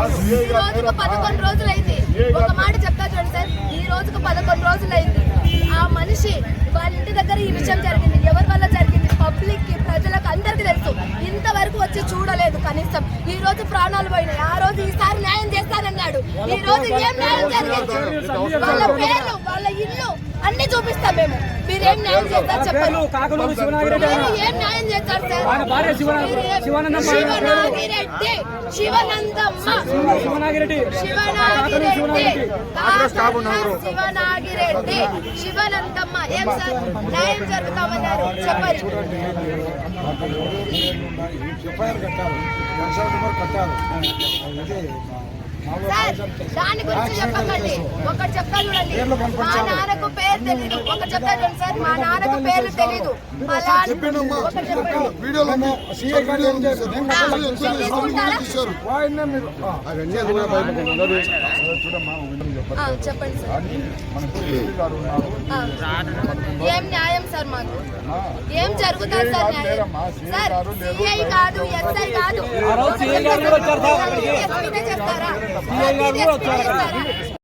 ఈ రోజుకు పదకొండు రోజులు అయింది ఒక మాట చెప్తా చూడండి సార్. ఈ రోజుకు పదకొండు రోజులు అయింది ఆ మనిషి వాళ్ళ ఇంటి దగ్గర ఈ విషయం జరిగింది. ఎవరి వల్ల జరిగింది? పబ్లిక్కి ప్రజలకు అందరికీ తెలుసు. ఇంతవరకు వచ్చి చూడలేదు కనీసం. ఈ రోజు ప్రాణాలు పోయినాయి. ఆ రోజు ఈసారి న్యాయం చేస్తానన్నాడు. ఈ రోజు ఏం న్యాయం జరిగింది? వాళ్ళ పేర్లు అన్ని చూపిస్తాం మేము. మీరేం న్యాయం చేస్తారు చెప్పండి. కాకలూరు శివనాగిరెడ్డి మీరు ఏం న్యాయం చేస్తారు సార్? ఆయన భార్య. శివనాగిరెడ్డి శివనందమ్మ. శివనాగిరెడ్డి. శివనాగిరెడ్డి శివనందమ్మ. ఏం సార్? న్యాయం జరుగుతామన్నారు. చెప్పండి. కట్టారు దాని గురించి చెప్పకండి. ఒకటి చెప్తా చూడండి. మా నాన్నకు పేరు తెలియదు ఒకటి చెప్తా చూడండి సార్ మా నాన్నకు పేరు తెలియదు మా చెప్పండి సార్. ఏం సార్ మాకు. ఏం జరుగుతుంది సార్ న్యాయం? సార్ సిఐ కాదు ఎస్ఐ కాదు. ఆ